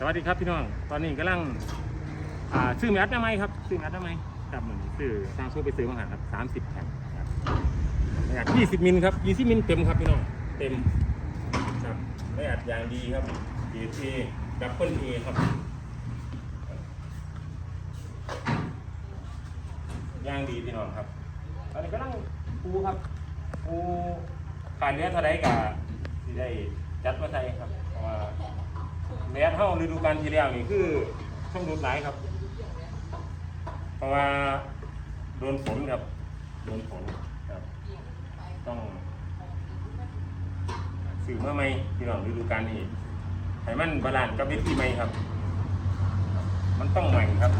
สวัสดีครับพี่น้อง ตอนนี้กำลังอ่าซื้อแมสได้ไหมครับ ซื้อแมสได้ไหมครับเหมือนซื้อทางซูไปซื้อมาหาครับสามสิบแผ่นครับยี่สิบมิลครับยี่สิบมิลเต็มครับพี่น้อง เต็มครับไม่อัดอย่างดีครับเอเอดับเบิลเอครับย่างดีพี่น้องครับ ตอนนี้กำลังปูครับปูขาดเนื้อเท่าไรกับที่ได้จัดมาใส่ครับ เพราะว่า แม้เท่าฤดูกาลที่แล้วนี่คือช่องดูดหลายครับ เพราะว่าโดนฝนครับ โดนฝนครับ ต้องสื่อเมาใหม่พี่น้องฤดูกาลนี้ให้มันบาลานซ์กับวิธีใหม่ครับ มันต้องใหม่ครับ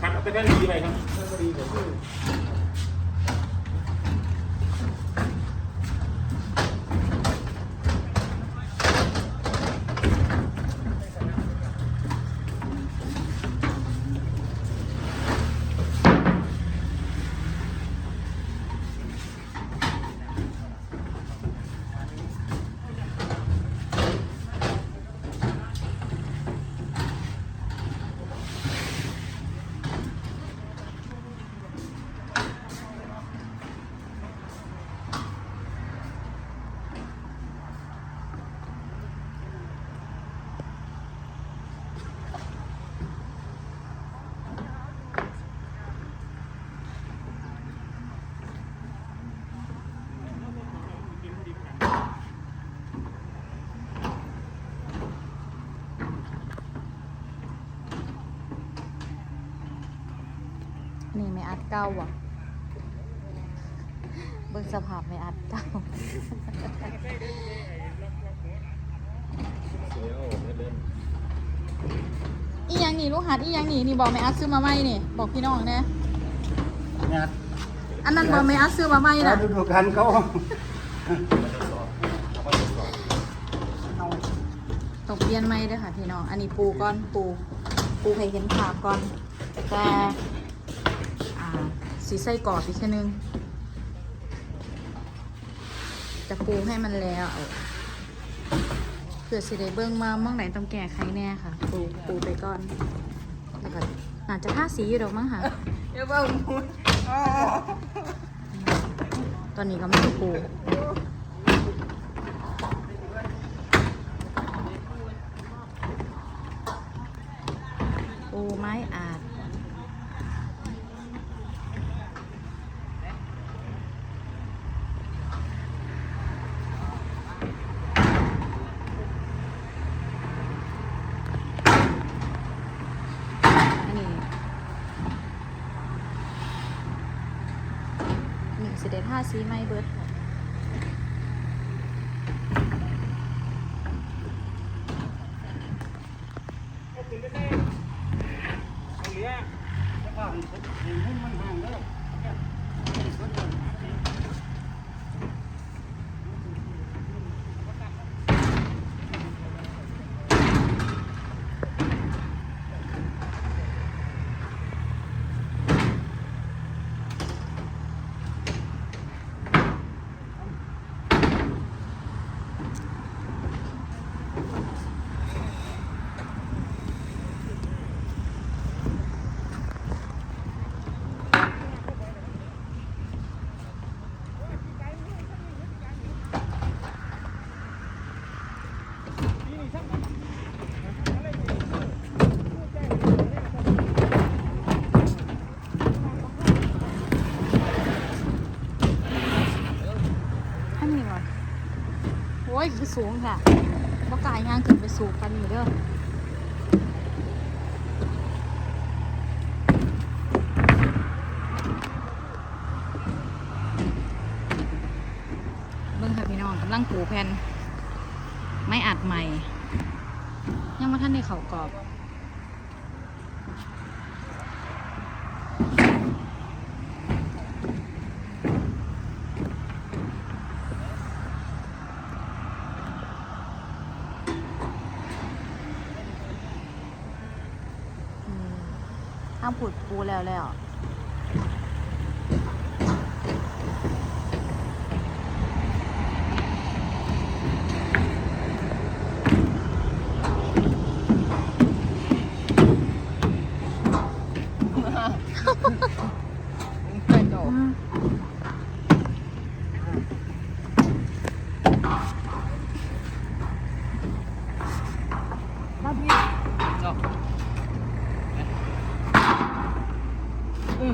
คัดเอาไปได้ดีไหมครับ นี่ไม่อัดเก้าว่ะ เบิ่งสภาพไม่อัดเก้าอีหยังนี่ลูกหัดอีหยังนี่นี่บอกไม่อัดซื้อมาใหม่นี่ บอกพี่น้องแน่เนี่ยอันนั้นบอกไม่อัดซื้อมาใหม่เราน่ะดูดูกันเขาต้องเปลี่ยนใหม่เด้วยค่ะพี่น้อง อันนี้ปูก้อนปู ปูให้เห็นภาพก่อนแต่อ่า สีใส่กรอบอีกแค่นึง จะปูให้มันแล้วเอาเผื่อสิได้เบิ้งมาเมื่อไหนต้องแก้ไขแน่ค่ะ ปูปูไปก่อนแล้วก็น่าจะท่าสีอยู่ดอกมั้งค่ะเดี๋ยวเบิ่งมุดอ๋อตอนนี้ก็ไม่ได้ปูปูไม้อาด อันนี้ นี่ สิเดท่าซีไม่เบิร์ดค่ะ เหลือ แล้วก็เห็นหุ้มมันห่างแล้ว อันนี้วะ โอ้ยคือสูงค่ะ ว่ายงานขึ้นไปสูงกันอยู่เด้อเบิ่งค่ะพี่น้องกำลังปูแผ่นไม่อัดใหม่ ยังมาท่านในเขากรอบ ห้ามผุดปูแล้วแล้ว เพิ่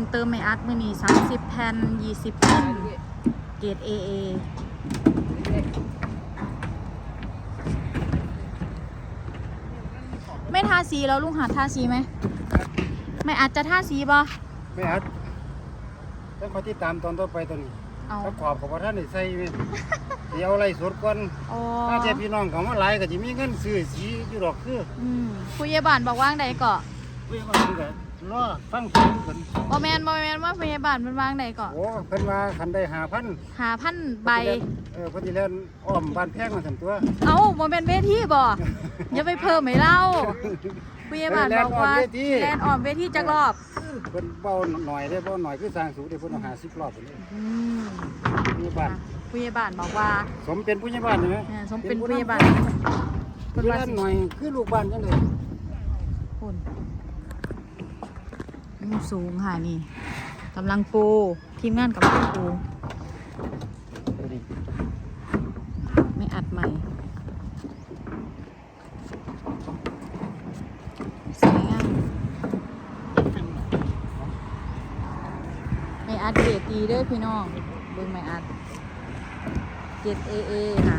มเติมไม่อัดมือนี้30 แผ่น 20แผ่นเกรด AA ไม่ทาสีแล้วลุงหาทาสีไหม ไม่อาจจะทาสีบ่ไม่อัดต้องคอยติดตามตอนต่อไปตัวนี้เอาถ้าขอบของท่านได้ใส่ไหมสิเอาอะไรสดก่อนอ๋อถ้าเจ้พี่น้องเขามาหลายก็จะมีเงินซื้อสีอยู่ดอกคืออืมผู้ใหญ่บ้านบอกว่างใดเกาะเว้ยว่าเพิ่นก็รอฟังเสียงเพิ่นบ่แมนบ่แมนว่าผู้ใหญ่บ้านมันวางใดเกาะโอ้เพิ่นว่าคันได้หาพันหาพันใบ เออเพิ่นสิเล่นอ้อมบ้านแพงมาซั่นตัว เอ้าบ่แม่นเวทีบ่อย่าไปเพิ่มให้เรา ผู้ใหญ่บ้านบอกว่าแลนออมเวทีจักรอบเพิ่นเบาหน่อยได้อเบาหน่อยคือสร้างสูงได้เพิ่นเอาหา10รอบพุ่นเด้อืมมีบ้านผู้ใหญ่บ้านบอกว่าสมเป็นผู้ใหญ่บ้านเลยไหมเออสมเป็นผู้ใหญ่บ้านเพิ่นว่าหน่อยคือลูกบ้านจังได๋คุณมุมสูงค่ะนี่กำลังปูทีมงานกำลังปู ไม่อัดใหม่สวยงามไม่อั ดดีเด้วยพี่น้องเบิ่งไม่อัดเกรดเอเอค่ะนะ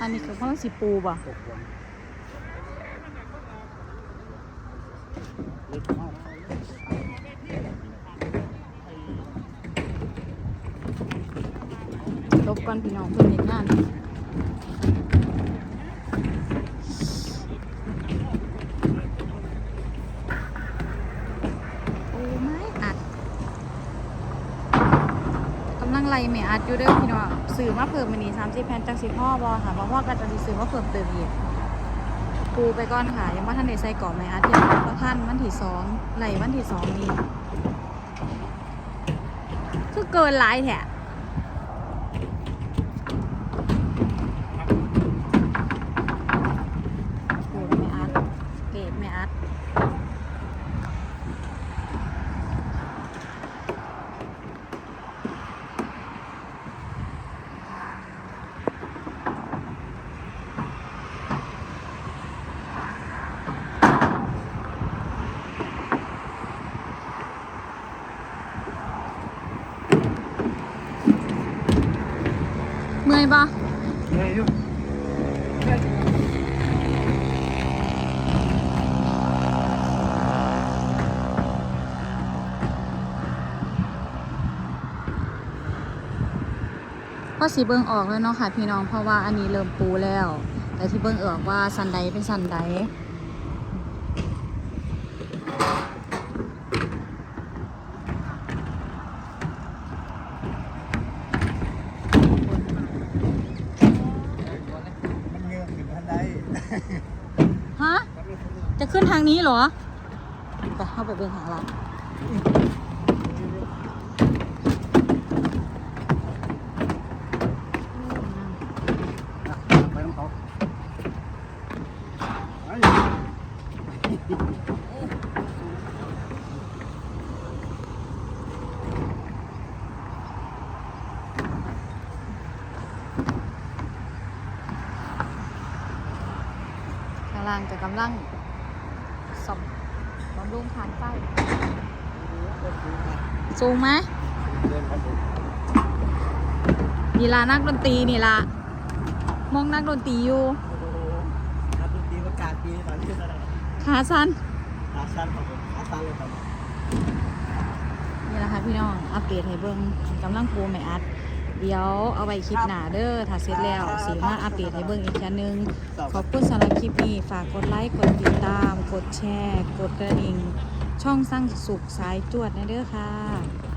อันนี้คือข้าวสีปูป่ะ ตกหวังเล็กมากลบกันพี่น้องเพื่อนเห็นงานโอ้ไม่อัดกำลังไล่ไม่อัดอยู่เด้อพี่น้องสื่อมาเพิ่มมันนี่สามสิบแผ่นจากสิพ่อบอค่ะเพราะว่าก็จะสิซื้อมาเพิ่มเติมอีกปูไปก่อนค่ะ ยังว่าท่านได้ใส่กรอบไม่อัดยังเพราท่านวันที่สองไล่วันที่สองนี่คือเกินหลายแท้ โอ้ไม่อัดเกรดไม่อัดเมื่ อยปะเฮ้ยอยู่ก็สีเบิ้งออกแล้วเนาะค่ะ พี่น้องเพราะว่าอันนี้เริ่มปูแล้ว แต่ที่เบิ้งออกว่าสันไดเป็นสันไดฮะ จะ ขึ้นทางนี้เหรอ ไปเข้าไปเบิ้งหางหลังไปน้ำเขาไอ้ข้างล่างจะกำลัง สมบำรุงฐานไฟสูงไหมเดินครับผมนี่ละนักดนตรีนี่ละมองนักดนตรีอยู่นักดนตรีประกาศปีตอนที่เท่าไหร่ขาสั้นขาสั้นครับผมขาสั้นเลยครับนี่แหละค่ะพี่น้องอัปเดตให้เบิ่งกำลังปูไม่อัด เดี๋ยวเอาไว้คลิปหน้าเด้อถ้าเสร็จแล้วสีมาอัปเดตให้เบิ่งอีกชั้นนึง ขอบคุณสำหรับคลิปนี้ ฝากกดไลค์ กดติดตาม กดแชร์ กดกระดิ่ง ช่องสร้างสุขสายจวดนะเด้อค่ะ